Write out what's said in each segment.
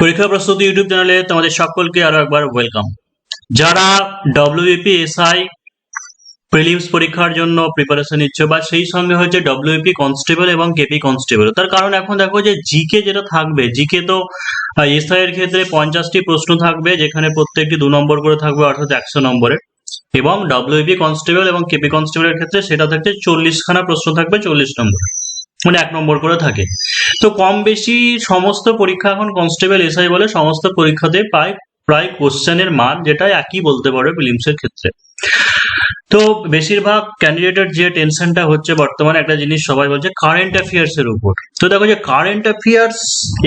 পরীক্ষা প্রস্তুতি ইউটিউব চ্যানেলে তোমাদের সকলকে আরও একবার ওয়েলকাম যারা ডব্লিউপি এসআই প্রিলিমস পরীক্ষার জন্য প্রিপারেশন নিচ্ছ বা সেই সঙ্গে হচ্ছে ডব্লিউপি কনস্টেবল এবং কেপি কনস্টেবল তার কারণ এখন দেখো যে জিকে যেটা থাকবে জিকে তো এসআই এর ক্ষেত্রে পঞ্চাশটি প্রশ্ন থাকবে, যেখানে প্রত্যেকটি দু নম্বর করে থাকবে, অর্থাৎ একশো নম্বরের এবং ডব্লিউপি কনস্টেবল এবং কেপি কনস্টেবলের ক্ষেত্রে সেটা থাকছে চল্লিশখানা প্রশ্ন থাকবে চল্লিশ নম্বর। মানে এক নম্বর করে থাকে। তো কম বেশি সমস্ত পরীক্ষা এখন কনস্টেবল এসআই বলে সমস্ত পরীক্ষাতে প্রায় প্রায় কোশ্চেনের মান যেটা একই বলতে পারো ফিলিমসের ক্ষেত্রে। তো বেশিরভাগ ক্যান্ডিডেটের যে টেনশনটা হচ্ছে বর্তমানে একটা জিনিস সবাই বলছে কারেন্ট অ্যাফেয়ার্স এর উপর। তো দেখো যে কারেন্ট অ্যাফেয়ার্স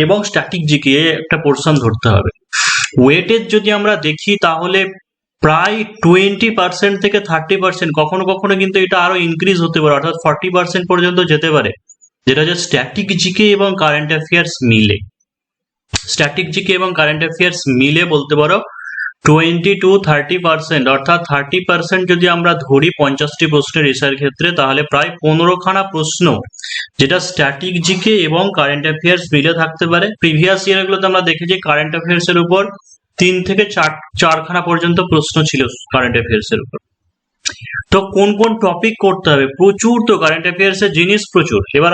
এবং স্ট্যাটিক জিকে একটা পোর্শন ধরতে হবে। ওয়েটেজ যদি আমরা দেখি তাহলে প্রায় টোয়েন্টি পার্সেন্ট থেকে থার্টি পার্সেন্ট কখনো কখনো কিন্তু এটা আরও ইনক্রিজ হতে পারে, অর্থাৎ ফর্টি পার্সেন্ট পর্যন্ত যেতে পারে। যেটা হচ্ছে স্ট্যাটিক জিকে এবং কারেন্ট অ্যাফেয়ার্স মিলে। স্ট্যাটিক জিকে এবং কারেন্ট অ্যাফেয়ার্স মিলে বলতে পারো টোয়েন্টি টু থার্টি পার্সেন্ট অর্থাৎ থার্টি পার্সেন্ট যদি আমরা ধরি পঞ্চাশটি প্রশ্নের এসআর ক্ষেত্রে, তাহলে প্রায় পনেরোখানা প্রশ্ন যেটা স্ট্যাটিক জিকে এবং কারেন্ট অ্যাফেয়ার্স মিলে থাকতে পারে। প্রিভিয়াস ইয়ারগুলোতে আমরা দেখেছি কারেন্ট অ্যাফেয়ার্স এর উপর তিন থেকে চার, চারখানা পর্যন্ত প্রশ্ন ছিল কারেন্ট অ্যাফেয়ার্স এর উপর। তো কোন কোন টপিক করতে হবে? প্রচুর তো কারেন্ট অ্যাফেয়ার্স এর জিনিস প্রচুর। এবার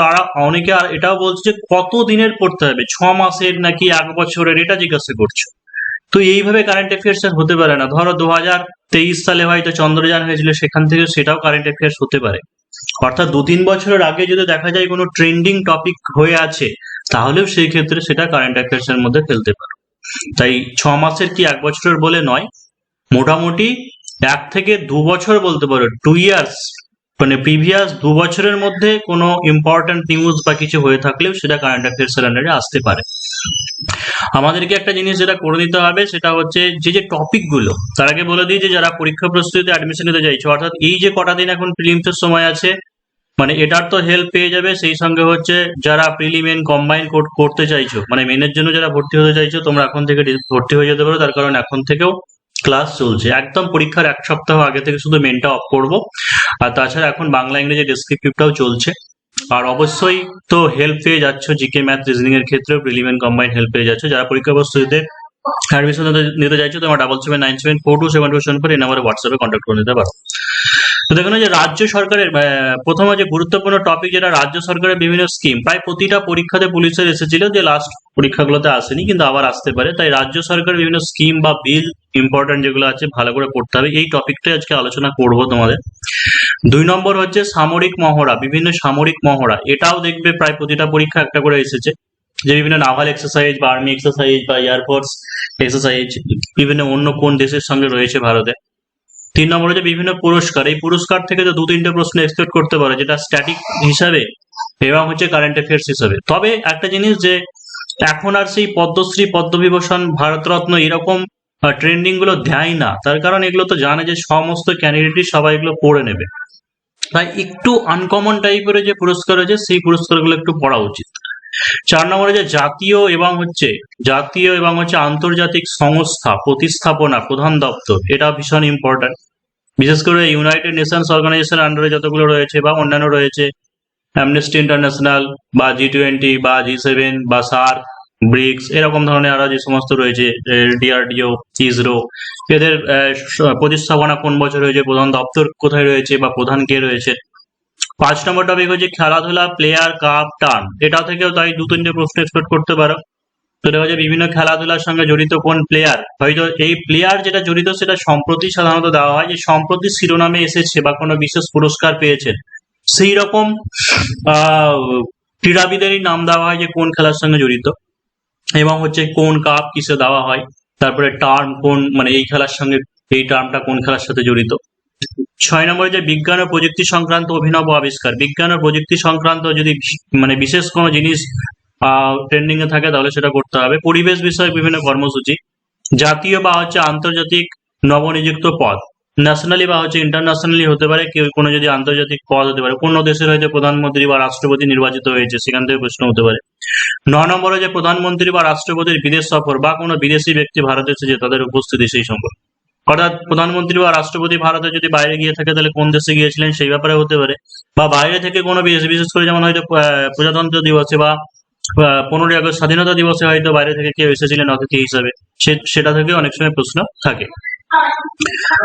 অনেকে আর এটাও বলছে যে কত দিনের পড়তে হবে? ছ মাসের নাকি এক বছরের? এটা জিজ্ঞাসা করছ। তো এইভাবে কারেন্ট অ্যাফেয়ার্স আর হতে পারে না। ধরো দু হাজার তেইশ সালে হয়তো চন্দ্রযান হয়েছিল, সেখান থেকে সেটাও কারেন্ট অ্যাফেয়ার্স হতে পারে। অর্থাৎ দু তিন বছরের আগে যদি দেখা যায় কোনো ট্রেন্ডিং টপিক হয়ে আছে, তাহলেও সেই ক্ষেত্রে সেটা কারেন্ট অ্যাফেয়ার্স এর মধ্যে ফেলতে পারো। তাই ছ মাসের কি এক বছরের বলে নয়। মোটামুটি এক থেকে দু বছর বলতে পারো টু ইয়ার্স মানে প্রিভিয়াস দু বছরের মধ্যে কোনো ইম্পর্টেন্ট নিউজ বা কিছু হয়ে থাকলেও সেটা কারেন্ট অ্যাফেয়ার্স এর আন্ডারে আসতে পারে। আমাদেরকে একটা জিনিস যেটা করে নিতে হবে সেটা হচ্ছে যে যে টপিকগুলো, তার আগে বলে দিই যে, যারা পরীক্ষা প্রস্তুতিতে অ্যাডমিশন নিতে চাইছো, অর্থাৎ এই যে কটা দিন এখন প্রিলিমস এর সময় আছে মানে এটার তো হেল্প পেয়ে যাবে, সেই সঙ্গে হচ্ছে যারা প্রিলিমেন কম্বাইন করতে চাইছো মানে মেনের জন্য যারা ভর্তি হতে চাইছো, তোমরা এখন থেকে ভর্তি হয়ে যেতে পারো, তার কারণ এখন থেকেও ক্লাস চলছে। একদম পরীক্ষার এক সপ্তাহ আগে থেকে শুধু মেনটা অফ করব। আর তাছাড়া এখন বাংলা ইংরেজি ডেসক্রিপটিভটাও চলছে। আর অবশ্যই তো হেল্প পেয়ে যাচ্ছ জিকে ম্যাথ রিজনিং এর ক্ষেত্রেও প্রিলিমিনারি কম্বাইন হেল্প পেয়ে যাচ্ছ। যারা পরীক্ষা প্রস্তুতিতে অ্যাডমিশন নিতে চাইছো, তোমার double seven nine seven four two seven two seven four এই নাম্বারে হোয়াটসঅ্যাপে কন্ট্যাক্ট করে নিতে পারো। তো দেখুন যে রাজ্য সরকারের প্রথম যে গুরুত্বপূর্ণ টপিক যেটা রাজ্য সরকারের বিভিন্ন স্কিম প্রায় প্রতিটা পরীক্ষাতে পুলিশের এসেছিল যে লাস্ট পরীক্ষাগুলোতে আসেনি, কিন্তু আবার আসতে পারে। তাই রাজ্য সরকারের বিভিন্ন স্কিম বা বিল ইম্পর্টেন্ট যেগুলো আছে, ভালো করে পড়তে হবে। এই টপিকটাই আজকে আলোচনা করব তোমাদের। দুই নম্বর হচ্ছে সামরিক মহড়া, বিভিন্ন সামরিক মহড়া। এটাও দেখবে প্রায় প্রতিটা পরীক্ষা একটা করে এসেছে। যে বিভিন্ন নাভাল এক্সারসাইজ বা আর্মি এক্সারসাইজ বা এয়ারফোর্স এক্সারসাইজ বিভিন্ন অন্য কোন দেশের সঙ্গে রয়েছে ভারতে। তিন নম্বর হচ্ছে বিভিন্ন পুরস্কার। এই পুরস্কার থেকে তো দু তিনটে প্রশ্ন এক্সপেক্ট করতে পারে, যেটা স্ট্যাটিক হিসাবে এবং হচ্ছে কারেন্ট অ্যাফেয়ার্স হিসাবে। তবে একটা জিনিস যে, এখন আর সেই পদ্মশ্রী, পদ্মবিভূষণ, ভারতরত্ন এরকম ট্রেন্ডিংগুলো দেয় না। তার কারণ এগুলো তো জানে যে সমস্ত ক্যান্ডিডেটই সবাই এগুলো পড়ে নেবে। তাই একটু আনকমন টাইপের যে পুরস্কার রয়েছে, সেই পুরস্কারগুলো একটু পড়া উচিত। চার নম্বরে যে জাতীয় এবং হচ্ছে, জাতীয় এবং হচ্ছে আন্তর্জাতিক সংস্থা, প্রতিস্থাপনা, প্রধান দপ্তর, এটা ভীষণ ইম্পর্টেন্ট বিশেষ করে ইউনাইটেড নেশনস অর্গানাইজেশন আন্ডারে যতগুলো রয়েছে বা অন্যান্য রয়েছে অ্যামনেস্টি ইন্টারন্যাশনাল বা জি টোয়েন্টি বা জি সেভেন বা সার্ক ব্রিক্স এরকম ধরনের আরও যে সমস্ত রয়েছে ডিআরডিও ইসরো এদের প্রতিস্থাপনা কোন বছর হয়েছে, প্রধান দপ্তর কোথায় রয়েছে বা প্রধান কে রয়েছে পাঁচ নম্বর টপিক হচ্ছে খেলাধুলা প্লেয়ার কাপ টার্ন এটা থেকেও তাই দু তিনটে প্রশ্ন এক্সপেক্ট করতে পারো। সেটা হচ্ছে বিভিন্ন খেলাধুলার সঙ্গে জড়িত কোন প্লেয়ার হয়তো এই প্লেয়ার যেটা জড়িত সেটা সম্প্রতি সাধারণত দেওয়া হয় যে সম্প্রতি শিরোনামে এসেছে বা কোনো বিশেষ পুরস্কার পেয়েছেন সেই রকম ক্রীড়াবিদেরই নাম দেওয়া হয় যে কোন খেলার সঙ্গে জড়িত। এবং হচ্ছে কোন কাপ কিসে দেওয়া হয়, তারপরে টার্ম কোন মানে এই খেলার সঙ্গে, এই টার্মটা কোন খেলার সাথে জড়িত। ছয় নম্বরে যে বিজ্ঞান ও প্রযুক্তি সংক্রান্ত অভিনব আবিষ্কার। বিজ্ঞান ও প্রযুক্তি সংক্রান্ত যদি মানে বিশেষ কোনো জিনিস ট্রেন্ডিং এ থাকে, তাহলে সেটা করতে হবে। পরিবেশ বিষয়ক বিভিন্ন কর্মসূচি, জাতীয় বা হচ্ছে আন্তর্জাতিক নবনিযুক্ত পদ। ন্যাশনালি বা হচ্ছে ইন্টারন্যাশনালি হতে পারে, কেউ কোনো যদি আন্তর্জাতিক পদ হতে পারে। কোন দেশের হয়তো প্রধানমন্ত্রী বা রাষ্ট্রপতি নির্বাচিত হয়েছে, সেখান থেকে প্রশ্ন হতে পারে। ন নম্বরে যে প্রধানমন্ত্রী বা রাষ্ট্রপতির বিদেশ সফর বা কোনো বিদেশি ব্যক্তি ভারতে এসেছে, তাদের উপস্থিতি সেই সম্পর্কে। অর্থাৎ প্রধানমন্ত্রী বা রাষ্ট্রপতি ভারতে যদি বাইরে গিয়ে থাকে, তাহলে কোন দেশে গিয়েছিলেন? সেই ব্যাপারে হতে পারে। বা বাইরে থেকে কোনো বিশেষ করে যেমন হয়তো প্রজাতন্ত্র দিবসে বা পনেরোই আগস্ট স্বাধীনতা দিবসে হয়তো বাইরে থেকে কেউ এসেছিলেন অতিথি হিসাবে। সেটা থেকে অনেক সময় প্রশ্ন থাকে।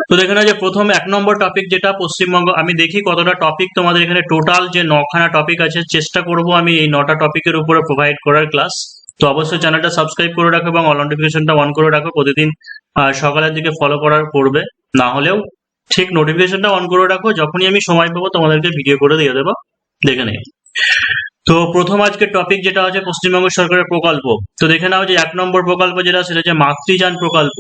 তো দেখে যে প্রথম এক নম্বর টপিক যেটা পশ্চিমবঙ্গ, আমি দেখি কতটা টপিক তোমাদের এখানে টোটাল যে নখানা টপিক আছে, চেষ্টা করব আমি এই নটা টপিকের উপরে প্রোভাইড করার ক্লাস তো অবশ্যই চ্যানেলটা সাবস্ক্রাইব করে রাখো এবং অল নোটিফিকেশনটা অন করে রাখো। প্রতিদিন সকালের দিকে ফলো করার করবে না হলেও ঠিক নোটিফিকেশনটা অন করে রাখো। যখনই আমি সময় পাবো, তোমাদেরকে ভিডিও করে দিয়ে দেবো। দেখে নেই তো প্রথম আজকে টপিক যেটা আছে পশ্চিমবঙ্গ সরকারের প্রকল্প। তো দেখে নাও যে এক নম্বর প্রকল্প যেটা সেটা হচ্ছে মাতৃযান প্রকল্প।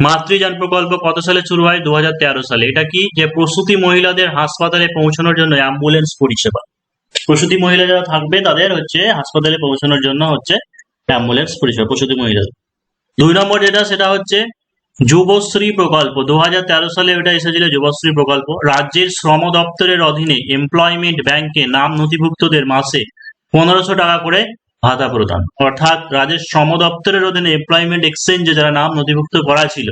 মাতৃযান প্রকল্প কত সালে শুরু হয়? দু হাজার তেরো সালে। এটা কি? যে প্রসূতি মহিলাদের হাসপাতালে পৌঁছানোর জন্য অ্যাম্বুলেন্স পরিষেবা। প্রসূতি মহিলা যারা থাকবে, তাদের হচ্ছে হাসপাতালে পৌঁছানোর জন্য হচ্ছে অ্যাম্বুলেন্স পরিষেবা, প্রসূতি মহিলাদের দুই নম্বর যেটা, সেটা হচ্ছে যুবশ্রী প্রকল্প। দু হাজার তেরো সালে এটা এসেছিল যুবশ্রী প্রকল্প। রাজ্যের শ্রম দপ্তরের অধীনে এমপ্লয়মেন্ট ব্যাংকে নাম নথিভুক্তদের মাসে পনেরোশো টাকা করে ভাতা প্রদান। অর্থাৎ রাজ্যের শ্রম দপ্তরের অধীনে এমপ্লয়মেন্ট এক্সচেঞ্জে যারা নাম নথিভুক্ত করা ছিল,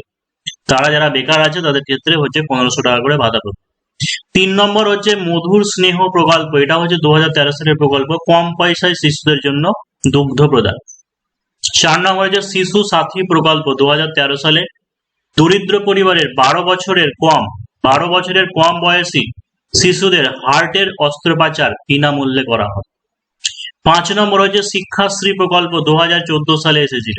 তারা যারা বেকার আছে, তাদের ক্ষেত্রে হচ্ছে পনেরোশো টাকা করে ভাতা প্রদান। তিন নম্বর হচ্ছে মধুর স্নেহ প্রকল্প। এটা হচ্ছে দু হাজার তেরো সালের প্রকল্প। কম পয়সায় শিশুদের জন্য দুগ্ধ প্রদান। চার নম্বর হচ্ছে শিশু সাথী প্রকল্প দু সালে, দরিদ্র পরিবারের বারো বছরের কম, বারো বছরের কম বয়সী শিশুদের হার্টের অস্ত্রোপচার বিনামূল্যে করা হয়। পাঁচ নম্বর হচ্ছে শিক্ষাশ্রী প্রকল্প দু হাজার চোদ্দ সালে এসেছিল।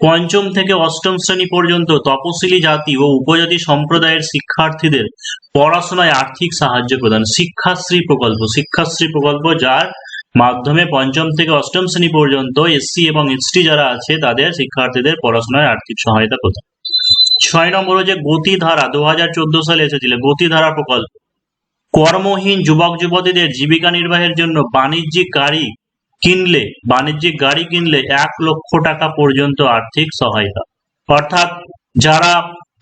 পঞ্চম থেকে অষ্টম শ্রেণি পর্যন্ত তপশিলি জাতি ও উপজাতি সম্প্রদায়ের শিক্ষার্থীদের পড়াশোনায় আর্থিক সাহায্য প্রদান। শিক্ষাশ্রী প্রকল্প শিক্ষাশ্রী প্রকল্প যার মাধ্যমে পঞ্চম থেকে অষ্টম শ্রেণি পর্যন্ত এসসি এবং এসটি যারা আছে, তাদের শিক্ষার্থীদের পড়াশোনায় আর্থিক সহায়তা প্রদান। ছয় নম্বর হচ্ছে গতিধারা। দু হাজার চোদ্দ সালে এসেছিল গতিধারা প্রকল্প। কর্মহীন যুবক যুবতীদের জীবিকা নির্বাহের জন্য বাণিজ্যিক গাড়ি কিনলে, বাণিজ্যিক গাড়ি কিনলে এক লক্ষ টাকা পর্যন্ত আর্থিক সহায়তা। অর্থাৎ যারা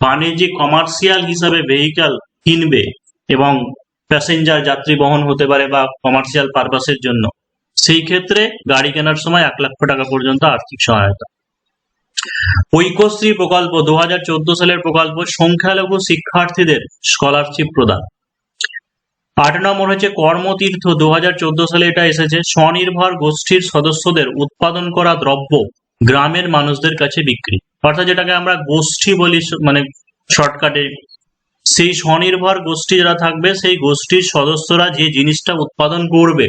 বাণিজ্যিক কমার্শিয়াল হিসাবে ভেহিক্যাল কিনবে এবং প্যাসেঞ্জার যাত্রী বহন হতে পারে বা কমার্শিয়াল পারপাসের জন্য সেই ক্ষেত্রে গাড়ি কেনার সময় এক লক্ষ টাকা পর্যন্ত আর্থিক সহায়তা। ঐক্যশ্রী প্রকল্প দুহাজার চোদ্দ সালের প্রকল্প সংখ্যালঘু শিক্ষার্থীদের স্কলারশিপ প্রদান। আট নম্বর হচ্ছে কর্মতীর্থ দুহাজার চোদ্দ সালে এটা এসেছে। স্বনির্ভর গোষ্ঠীর সদস্যদের উৎপাদন করা দ্রব্য গ্রামের মানুষদের কাছে বিক্রি। অর্থাৎ যেটাকে আমরা গোষ্ঠী বলি মানে শর্টকাটে সেই স্বনির্ভর গোষ্ঠী যারা থাকবে, সেই গোষ্ঠীর সদস্যরা যে জিনিসটা উৎপাদন করবে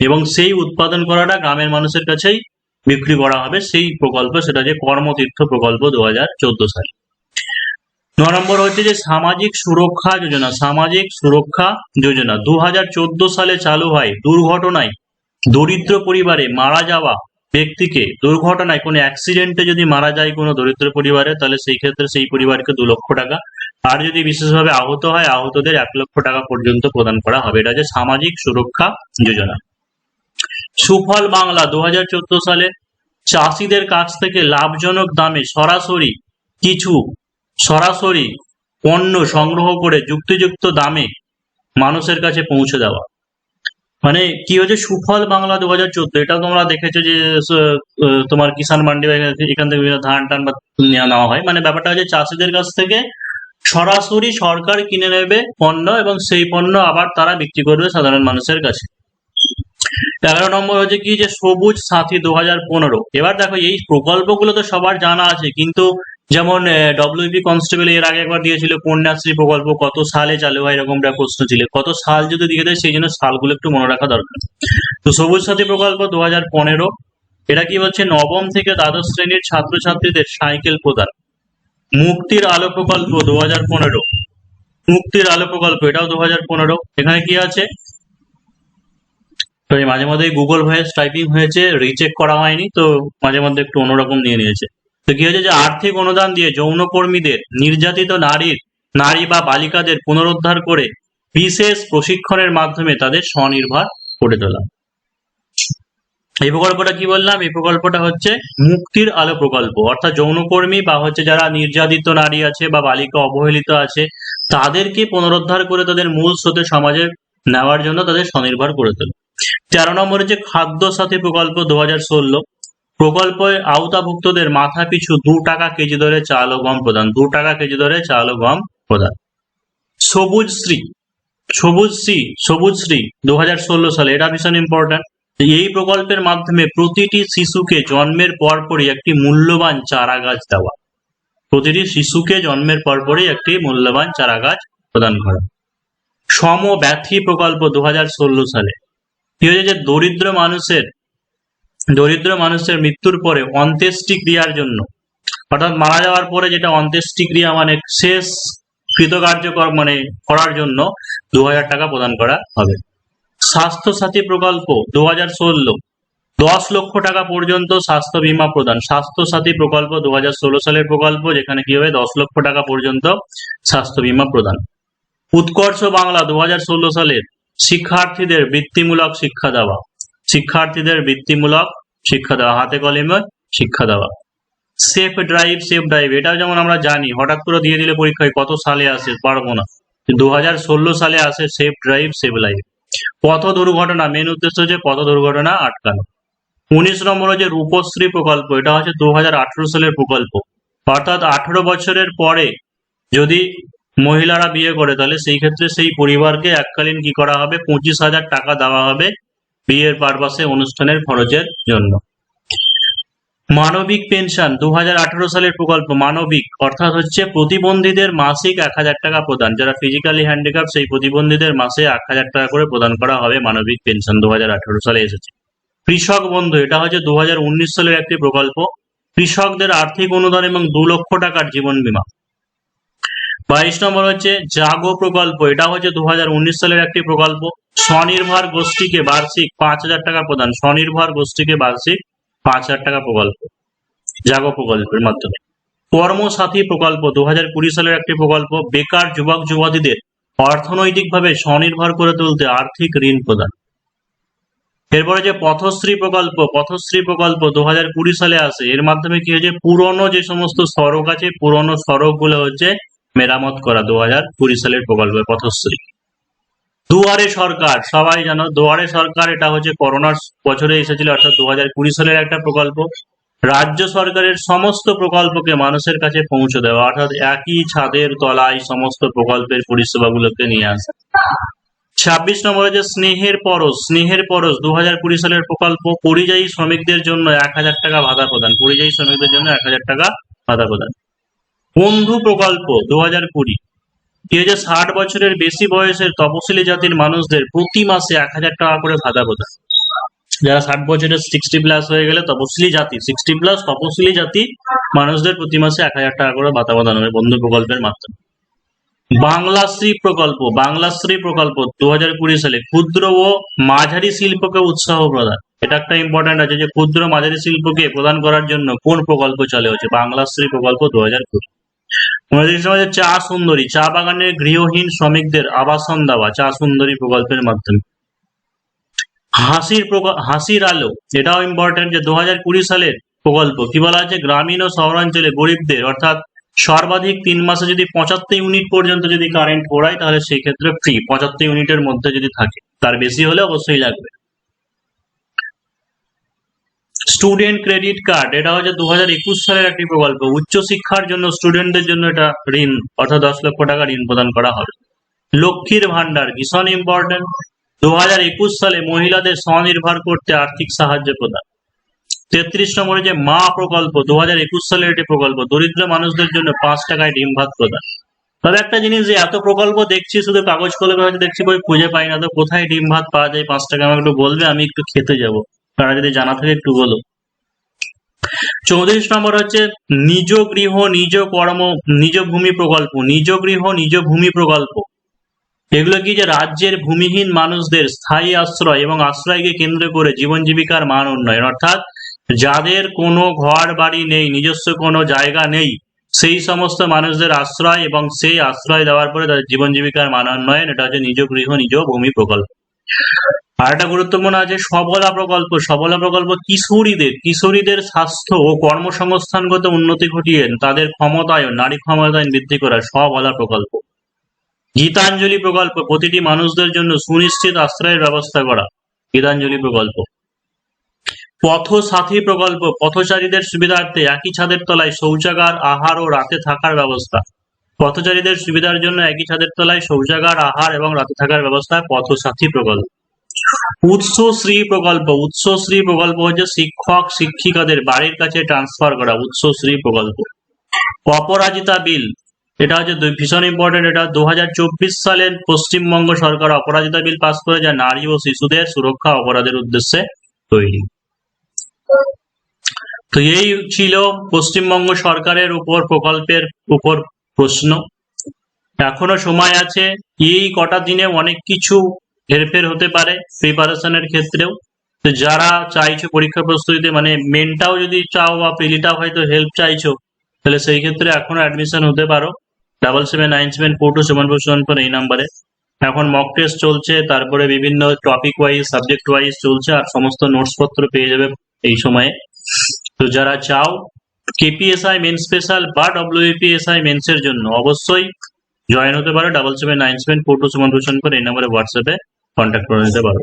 এবং সেই উৎপাদন করাটা গ্রামের মানুষের কাছেই বিক্রি করা হবে। সেই প্রকল্প, সেটা যে কর্মতীর্থ প্রকল্প দু হাজার চোদ্দ সালে। ন নম্বর হচ্ছে যে সামাজিক সুরক্ষা যোজনা, সামাজিক সুরক্ষা যোজনা। দু হাজার চোদ্দ সালে চালু হয় দুর্ঘটনায় দরিদ্র পরিবারে মারা যাওয়া ব্যক্তিকে। দুর্ঘটনায় কোনো অ্যাক্সিডেন্টে যদি মারা যায় কোনো দরিদ্র পরিবারে, তাহলে সেই ক্ষেত্রে সেই পরিবারকে দু লক্ষ টাকা। আর যদি বিশেষভাবে আহত হয়, আহতদের এক লক্ষ টাকা পর্যন্ত প্রদান করা হবে। এটা যে সামাজিক সুরক্ষা যোজনা। সুফল বাংলা দু হাজার চোদ্দ সালে চাষিদের কাছ থেকে লাভজনক দামে সরাসরি কিছু, সরাসরি পণ্য সংগ্রহ করে যুক্তিযুক্ত দামে মানুষের কাছে পৌঁছে দেওয়া। মানে কি হয়েছে? সুফল বাংলা দু হাজার চোদ্দ এটা তোমরা দেখেছ যে তোমার কিষাণ মান্ডি এখান থেকে ধান টান বা নেওয়া হয়। মানে ব্যাপারটা হচ্ছে চাষিদের কাছ থেকে সরাসরি সরকার কিনে নেবে পণ্য এবং সেই পণ্য আবার তারা বিক্রি করবে সাধারণ মানুষের কাছে। এগারো নম্বর হচ্ছে কি যে সবুজ সাথী দু এবার দেখো, এই প্রকল্পগুলো তো সবার জানা আছে, কিন্তু যেমন ডব্লিউপি কনস্টেবল এর আগে একবার দিয়েছিল কন্যাশ্রী প্রকল্প, কত সালে চালু হয় এরকমটা প্রশ্ন ছিল। কত সাল যদি দিয়ে দেয়, সেই জন্য সালগুলো একটু মনে রাখা দরকার। তো সবুজ সাথী প্রকল্প দু হাজার পনেরো, এটা কি হচ্ছে নবম থেকে দ্বাদশ শ্রেণির ছাত্রছাত্রীদের সাইকেল প্রদান। মুক্তির আলো প্রকল্প দু মুক্তির আলো প্রকল্প, এটাও দু এখানে কি আছে? তো এই মাঝে মধ্যে গুগল ভয়েস টাইপিং হয়েছে রিচেক করা হয়নি, তো মাঝে মধ্যে একটু অন্যরকম নিয়ে নিয়েছে। তো কি হয়েছে যে আর্থিক অনুদান দিয়ে যৌনকর্মীদের, নির্যাতিত নারীর, নারী বা বালিকাদের পুনরুদ্ধার করে বিশেষ প্রশিক্ষণের মাধ্যমে তাদের স্বনির্ভর করে তোলা। এই প্রকল্পটা কি বললাম? এই প্রকল্পটা হচ্ছে মুক্তির আলো প্রকল্প। অর্থাৎ যৌনকর্মী বা হচ্ছে যারা নির্যাতিত নারী আছে বা বালিকা অবহেলিত আছে, তাদেরকে পুনরুদ্ধার করে তাদের মূল স্রোতে সমাজে নেওয়ার জন্য তাদের স্বনির্ভর করে তোলা। তেরো নম্বর হচ্ছে খাদ্য সাথী প্রকল্প দু হাজার ষোলো। প্রকল্পে আওতাভুক্তদের মাথা পিছু দু টাকা কেজি দরে চাল ও গম প্রদান, দু টাকা কেজি দরে চাল ও গম প্রদান। সবুজ শ্রী সবুজ শ্রী সবুজ শ্রী দু হাজার ষোলো সালে, এটা ভীষণ ইম্পর্ট্যান্ট এই প্রকল্পের মাধ্যমে প্রতিটি শিশুকে জন্মের পরপরই একটি মূল্যবান চারা গাছ দেওয়া। প্রতিটি শিশুকে জন্মের পরপরই একটি মূল্যবান চারা গাছ প্রদান করা। সমব্যথী প্রকল্প দু হাজার ষোলো সালে কি হয়েছে যে দরিদ্র মানুষের দরিদ্র মানুষের মৃত্যুর পরে অন্ত্যেষ্টি ক্রিয়ার জন্য, অর্থাৎ মারা যাওয়ার পরে যেটা অন্ত্যেষ্টি ক্রিয়া মানে শেষ কৃতকার্যকর মানে করার জন্য দু হাজার টাকা প্রদান করা হবে। স্বাস্থ্য সাথী প্রকল্প দু হাজার ষোলো, দশ লক্ষ টাকা পর্যন্ত স্বাস্থ্য বীমা প্রদান। স্বাস্থ্য সাথী প্রকল্প দু হাজার ষোলো সালের প্রকল্প, যেখানে কি হবে? দশ লক্ষ টাকা পর্যন্ত স্বাস্থ্য বীমা প্রদান। উৎকর্ষ বাংলা দু সালের শিক্ষার্থীদের বৃত্তিমূলক শিক্ষা দেওয়া। শিক্ষার্থীদের বৃত্তিমূলক শিক্ষা দেওয়া। হাতে কলমে শিক্ষা দেওয়া। সেফ ড্রাইভ সেফ ড্রাইভ, এটাও যেমন আমরা জানি, হঠাৎ করে দিয়ে দিলে পরীক্ষায় কত সালে আসে পারব না। দু হাজার ষোলো সালে আসে সেফ ড্রাইভ সেভ লাইফ। পথ দুর্ঘটনা, মেন উদ্দেশ্য হচ্ছে পথ দুর্ঘটনা আটকানো। উনিশ নম্বর হচ্ছে রূপশ্রী প্রকল্প, এটা হচ্ছে দু সালের প্রকল্প। অর্থাৎ আঠারো বছরের পরে যদি মহিলারা বিয়ে করে, তাহলে সেই ক্ষেত্রে সেই পরিবারকে এককালীন কি করা হবে? পঁচিশ হাজার টাকা দেওয়া হবে বিয়ের পারপাসে অনুষ্ঠানের খরচের জন্য। মানবিক পেনশন দু হাজার আঠারো সালের প্রকল্প, মানবিক, অর্থাৎ হচ্ছে প্রতিবন্ধীদের মাসিক এক হাজার টাকা প্রদান। যারা ফিজিক্যালি হ্যান্ডিক্যাপ সেই প্রতিবন্ধীদের মাসে এক হাজার টাকা করে প্রদান করা হবে মানবিক পেনশন দু হাজার আঠারো সালে এসেছে। কৃষক বন্ধু, এটা হচ্ছে দু হাজার উনিশ সালের একটি প্রকল্প। কৃষকদের আর্থিক অনুদান এবং দু লক্ষ টাকার জীবন বীমা। বাইশ নম্বর হচ্ছে জাগো প্রকল্প। এটা হচ্ছে দু হাজার উনিশ সালের একটি প্রকল্প। স্বনির্ভর গোষ্ঠীকে বার্ষিক পাঁচ হাজার টাকা প্রদান। স্বনির্ভর গোষ্ঠীকে বার্ষিক পাঁচ হাজার টাকা প্রকল্প। জাগো প্রকল্পের মাধ্যমে। কর্মসাথী প্রকল্প দু হাজার কুড়ি সালের একটি প্রকল্প। বেকার যুবক যুবতীদের অর্থনৈতিকভাবে স্বনির্ভর করে তুলতে আর্থিক ঋণ প্রদান। এরপরে যে পথশ্রী প্রকল্প পথশ্রী প্রকল্প দু হাজার কুড়ি সালে আসে। এর মাধ্যমে কি হয়েছে? পুরনো যে সমস্ত সড়ক আছে, পুরনো সড়কগুলো হচ্ছে মেরামত করা দু হাজার কুড়ি সালের প্রকল্প পথশ্রী। দুয়ারে সরকার, সবাই জানো, দুয়ারে সরকার এটা হচ্ছে করোনার বছরে এসেছিল, অর্থাৎ দু হাজার কুড়ি সালের একটা প্রকল্প। রাজ্য সরকারের সমস্ত প্রকল্পকে মানুষের কাছে পৌঁছে দেওয়া, অর্থাৎ একই ছাদের তলায় সমস্ত প্রকল্পের পরিষেবাগুলোকে নিয়ে আসা। ছাব্বিশ নম্বরে যে স্নেহের পরশ স্নেহের পরশ দু হাজার কুড়ি সালের প্রকল্প, পরিযায়ী শ্রমিকদের জন্য এক হাজার টাকা ভাতা প্রদান, পরিযায়ী শ্রমিকদের জন্য এক হাজার টাকা ভাতা প্রদান। বন্ধু প্রকল্প দু হাজার কুড়ি। কি হয়েছে ষাট বছরের বেশি বয়সের তপশিলি জাতির মানুষদের প্রতি মাসে এক হাজার টাকা করে ভাতা প্রদান যারা ষাট বছরের সিক্সটি প্লাস হয়ে গেলে তপশিলি জাতি সিক্সটি প্লাস তপশিলি জাতি মানুষদের প্রতি মাসে এক হাজার টাকা করে ভাতা প্রদান হবে বন্ধু প্রকল্পের মাধ্যমে। বাংলাশ্রী প্রকল্প বাংলাশ্রী প্রকল্প দু হাজার কুড়ি সালে ক্ষুদ্র ও মাঝারি শিল্পকে উৎসাহ প্রদান। এটা একটা ইম্পর্টেন্ট আছে যে ক্ষুদ্র মাঝারি শিল্পকে প্রদান করার জন্য কোন প্রকল্প চালু হচ্ছে বাংলাশ্রী প্রকল্প দু হাজার কুড়ি। উনত্রিশ নম্বরে চা সুন্দরী। চা বাগানের গৃহহীন শ্রমিকদের আবাসন দেওয়া, চা সুন্দরী প্রকল্পের মাধ্যমে। হাসির হাসির আলো, এটাও ইম্পর্টেন্ট যে দু কুড়ি সালের প্রকল্প। কি বলা আছে? গ্রামীণ ও শহরাঞ্চলে গরিবদের, অর্থাৎ সর্বাধিক তিন মাসে যদি পঁচাত্তর ইউনিট পর্যন্ত যদি কারেন্ট পড়ায় তাহলে সেই ক্ষেত্রে ফ্রি পঁচাত্তর ইউনিটের মধ্যে যদি থাকে, তার বেশি হলে অবশ্যই লাগবে। স্টুডেন্ট ক্রেডিট কার্ড এটা হচ্ছে দু হাজার একুশ সালের একটি প্রকল্প। উচ্চশিক্ষার জন্য স্টুডেন্টদের জন্য এটা ঋণ, অর্থাৎ দশ লক্ষ টাকা ঋণ প্রদান করা হবে। লক্ষ্মীর ভান্ডার ভীষণ ইম্পর্টেন্ট দু হাজার একুশ সালে মহিলাদের স্বনির্ভর করতে আর্থিক সাহায্য প্রদান। তেত্রিশ নম্বরে যে মা প্রকল্প দু হাজার একুশ সালের একটি প্রকল্প, দরিদ্র মানুষদের জন্য পাঁচ টাকায় ডিম ভাত প্রদান। তবে একটা জিনিস যে এত প্রকল্প দেখছি, শুধু কাগজ কলমে হয়তো দেখছি, বই খুঁজে পাই না। তো কোথায় ডিম ভাত পাওয়া যায়, পাঁচ টাকা আমাকে একটু বলবে, আমি একটু খেতে যাব। তারা যদি জানা থাকে একটু বলো চৌত্রিশ নম্বর হচ্ছে নিজ গৃহ, নিজ কর্ম, নিজ ভূমি প্রকল্প, নিজ গৃহ, নিজ ভূমি প্রকল্প। এগুলো কি যে রাজ্যের ভূমিহীন মানুষদের স্থায়ী আশ্রয় এবং আশ্রয়কে কেন্দ্র করে জীবন জীবিকার মান উন্নয়ন? অর্থাৎ যাদের কোনো ঘর বাড়ি নেই, নিজস্ব কোনো জায়গা নেই, সেই সমস্ত মানুষদের আশ্রয় এবং সেই আশ্রয় দেওয়ার পরে তাদের জীবন জীবিকার মান উন্নয়ন, এটা হচ্ছে নিজ গৃহ, নিজ ভূমি প্রকল্প। আর একটা গুরুত্বপূর্ণ আছে, সবলা প্রকল্প। সবলা প্রকল্প কিশোরীদের কিশোরীদের স্বাস্থ্য ও কর্মসংস্থানগত উন্নতি ঘটিয়ে তাদের ক্ষমতায়ন, নারী ক্ষমতায়ন বৃদ্ধি করা সবলা প্রকল্প। গীতাঞ্জলি প্রকল্প, প্রতিটি মানুষদের জন্য সুনিশ্চিত আশ্রয়ের ব্যবস্থা করা, গীতাঞ্জলি প্রকল্প। পথ সাথী প্রকল্প, পথচারীদের সুবিধার্থে একই ছাদের তলায় শৌচাগার, আহার ও রাতে থাকার ব্যবস্থা। পথচারীদের সুবিধার জন্য একই ছাদের তলায় শৌচাগার, আহার এবং রাতে থাকার ব্যবস্থা পথ সাথী প্রকল্প উৎসশ্রী প্রকল্প। উৎসশ্রী প্রকল্প হচ্ছে শিক্ষক, শিক্ষিকাদের বাড়ির কাছে ট্রান্সফার করা উৎসশ্রী প্রকল্প। অপরাজিতা বিল। এটা হচ্ছে ভীষণ ইম্পর্টেন্ট এটা দু সালের পশ্চিমবঙ্গ সরকার অপরাজিতা বিল পাস করে যা নারী ও শিশুদের সুরক্ষা অপরাধের উদ্দেশ্যে তৈরি। তো এই ছিল পশ্চিমবঙ্গ সরকারের উপর প্রকল্পের উপর প্রশ্ন। এখনও সময় আছে, এই কটা দিনে অনেক কিছু হেরফের হতে পারে প্রিপারেশনের ক্ষেত্রেও। তো যারা চাইছো পরীক্ষা প্রস্তুতিতে মানে মেনটাও যদি চাও বা প্রিলিটাও হয়তো হেল্প চাইছো, তাহলে সেই ক্ষেত্রে এখনও অ্যাডমিশন হতে পারো। Double seven nine seven four two seven four seven four এই নাম্বারে এখন মক টেস্ট চলছে, তারপরে বিভিন্ন টপিক ওয়াইজ সাবজেক্ট ওয়াইজ চলছে, আর সমস্ত নোটস পত্র পেয়ে যাবে এই সময়ে। তো যারা চাও কেপিএসআই মেন স্পেশাল বা ডব্লিউপিএসআই মেন্স এর জন্য অবশ্যই জয়েন হতে পারো double seven nine seven four two seven two seven four এই নাম্বারে হোয়াটসঅ্যাপে কন্ট্যাক্ট করে নিতে পারো।